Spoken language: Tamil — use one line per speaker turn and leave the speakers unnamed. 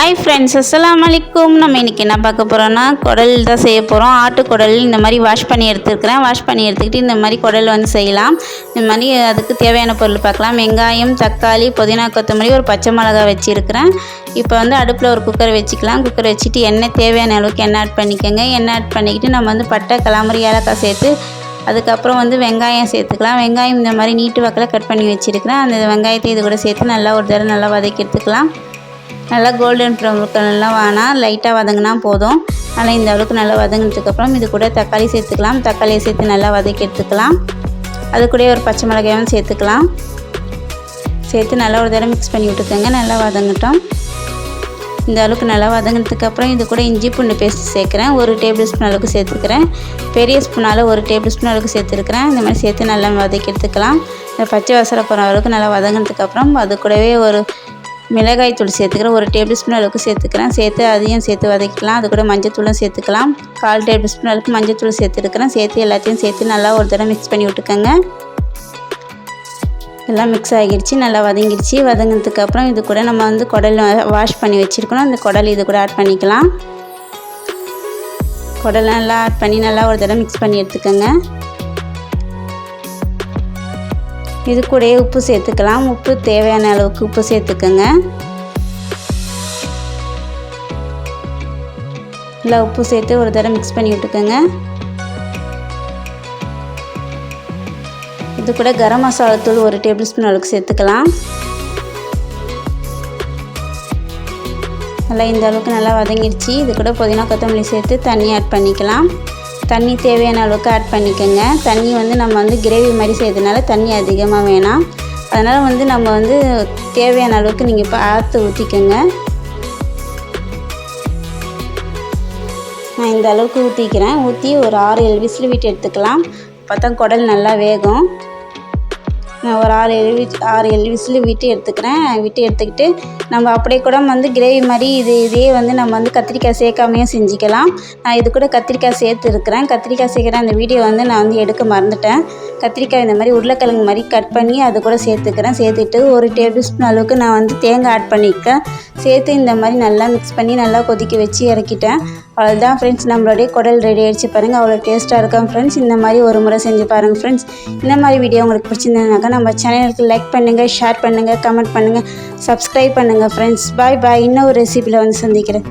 ஹாய் ஃப்ரெண்ட்ஸ் அஸ்லாம் அலைக்கும் நம்ம இன்றைக்கி என்ன பார்க்க போகிறோன்னா குடல் தான் செய்ய போகிறோம் ஆட்டு குடல் இந்த மாதிரி வாஷ் பண்ணி எடுத்துருக்கிறேன். வாஷ் பண்ணி எடுத்துக்கிட்டு இந்த மாதிரி குடல் வந்து செய்யலாம். இந்த மாதிரி அதுக்கு தேவையான பொருள் பார்க்கலாம். வெங்காயம் தக்காளி புதினா கொத்தமல்லி ஒரு பச்சை மிளகா வச்சுருக்கிறேன். இப்போ வந்து அடுப்பில் ஒரு குக்கர் வச்சுக்கலாம். குக்கர் வச்சுட்டு எண்ணெய் தேவையான அளவுக்கு எண்ணெய் ஆட் பண்ணிக்கோங்க. எண்ணெய் ஆட் பண்ணிக்கிட்டு நம்ம வந்து பட்டை கிளாமரி ஏலக்காய் சேர்த்து அதுக்கப்புறம் வந்து வெங்காயம் சேர்த்துக்கலாம். வெங்காயம் இந்த மாதிரி நீட்டு வாக்கில் கட் பண்ணி வச்சுருக்கிறேன். அந்த வெங்காயத்தை இது கூட சேர்த்து நல்லா ஒரு தடவை நல்லா வதக்கி எடுத்துக்கலாம். நல்லா கோல்டன் ப்ரௌன் கலர்லாம் வேணாம் லைட்டாக வதங்கினா போதும். ஆனால் இந்த அளவுக்கு நல்லா வதங்கினதுக்கப்புறம் இது கூட தக்காளி சேர்த்துக்கலாம். தக்காளியை சேர்த்து நல்லா வதக்கி எடுத்துக்கலாம். அது கூட ஒரு பச்சை மிளகாயும் சேர்த்துக்கலாம். சேர்த்து நல்லா ஒரு தடவை மிக்ஸ் பண்ணி விட்டுக்கோங்க. நல்லா வதங்கட்டும். இந்த அளவுக்கு நல்லா வதங்கினதுக்கப்புறம் இது கூட இஞ்சி பூண்டு பேஸ்ட் சேர்க்குறேன். ஒரு டேபிள் ஸ்பூன் அளவுக்கு சேர்த்துக்கிறேன். பெரிய ஸ்பூனால் ஒரு டேபிள் ஸ்பூன் அளவுக்கு சேர்த்துருக்குறேன். இந்த மாதிரி சேர்த்து நல்லா வதக்கி எடுத்துக்கலாம். இந்த பச்சை வசரம் போகிற அளவுக்கு நல்லா வதங்கினதுக்கப்புறம் அது கூடவே ஒரு மிளகாய் தூள் சேர்த்துக்கிறேன். ஒரு டேபிள் ஸ்பூன் அளவுக்கு சேர்த்துக்கிறேன். சேர்த்து அதையும் சேர்த்து வதக்கிக்கலாம். அது கூட மஞ்சத்தூளும் சேர்த்துக்கலாம். கால் டேபிள் ஸ்பூன் அளவுக்கு மஞ்சத்தூள் சேர்த்துருக்கிறேன். சேர்த்து எல்லாத்தையும் சேர்த்து நல்லா ஒரு தடவை மிக்ஸ் பண்ணி விட்டுக்கோங்க. எல்லாம் மிக்ஸ் ஆகிடுச்சு. நல்லா வதங்கிடுச்சு. வதங்கினதுக்கப்புறம் இது கூட நம்ம வந்து குடல் வாஷ் பண்ணி வச்சுருக்கணும். அந்த குடல் இது கூட ஆட் பண்ணிக்கலாம். குடல் நல்லா ஆட் பண்ணி நல்லா ஒரு தடவை மிக்ஸ் பண்ணி எடுத்துக்கோங்க. இது கூடயே உப்பு சேர்த்துக்கலாம். உப்பு தேவையான அளவுக்கு உப்பு சேர்த்துக்கோங்க. நல்லா உப்பு சேர்த்து ஒரு தடவை மிக்ஸ் பண்ணி விட்டுக்கோங்க. இது கூட கரம் மசாலா தூள் ஒரு டேபிள் ஸ்பூன் அளவுக்கு சேர்த்துக்கலாம். நல்லா இந்த அளவுக்கு நல்லா வதங்கிடுச்சு இது கூட புதினா கொத்தமல்லி சேர்த்து தண்ணி ஆட் பண்ணிக்கலாம். தண்ணி தேவையான அளவுக்கு ஆட் பண்ணிக்கோங்க. தண்ணி வந்து நம்ம வந்து கிரேவி மாதிரி செய்யறதுனால தண்ணி அதிகமாக வேணாம். அதனால் வந்து நம்ம வந்து தேவையான அளவுக்கு நீங்கள் இப்போ ஆற்று ஊற்றிக்கோங்க நான் இந்த அளவுக்கு ஊற்றிக்கிறேன் ஊற்றி ஒரு ஆறு ஏழு விசில் விட்டு எடுத்துக்கலாம். அப்போ தான் குடல் நல்லா வேகும். ஒரு ஆறு ஏழு ஆறு ஏழு விசில் விட்டு எடுத்துக்கிறேன். விட்டு எடுத்துக்கிட்டு நம்ம அப்படியே கூட வந்து கிரேவி மாதிரி இது இதே வந்து நம்ம வந்து கத்திரிக்காய் சேர்க்காமையும் செஞ்சுக்கலாம். நான் இது கூட கத்திரிக்காய் சேர்த்துருக்குறேன் கத்திரிக்காய் சேர்க்குற அந்த வீடியோ வந்து நான் வந்து எடுக்க மறந்துட்டேன். கத்திரிக்காய் இந்த மாதிரி உருளைக்கிழங்கு மாதிரி கட் பண்ணி அது கூட சேர்த்துக்கிறேன். சேர்த்துட்டு ஒரு டேபிள் ஸ்பூன் அளவுக்கு நான் வந்து தேங்காய் ஆட் பண்ணிக்கிறேன் சேர்த்து இந்த மாதிரி நல்லா மிக்ஸ் பண்ணி நல்லா கொதிக்க வச்சு இறக்கிட்டேன். அவ்வளோதான் ஃப்ரெண்ட்ஸ் நம்மளுடைய குடல் ரெடி ஆகிடுச்சு பாருங்கள் அவ்வளோ டேஸ்ட்டாக இருக்கும் ஃப்ரெண்ட்ஸ் இந்த மாதிரி ஒரு முறை செஞ்சு பாருங்கள் ஃப்ரெண்ட்ஸ் இந்த மாதிரி வீடியோ உங்களுக்கு பிடிச்சிருந்ததுனாக்கா நம்ம சேனலுக்கு லைக் பண்ணுங்கள் ஷேர் பண்ணுங்கள் கமெண்ட் பண்ணுங்கள் சப்ஸ்கிரைப் பண்ணுங்கள் ஃப்ரெண்ட்ஸ் பாய் பாய் இன்னும் ஒரு ரெசிபியில் வந்து சந்திக்கிறேன்.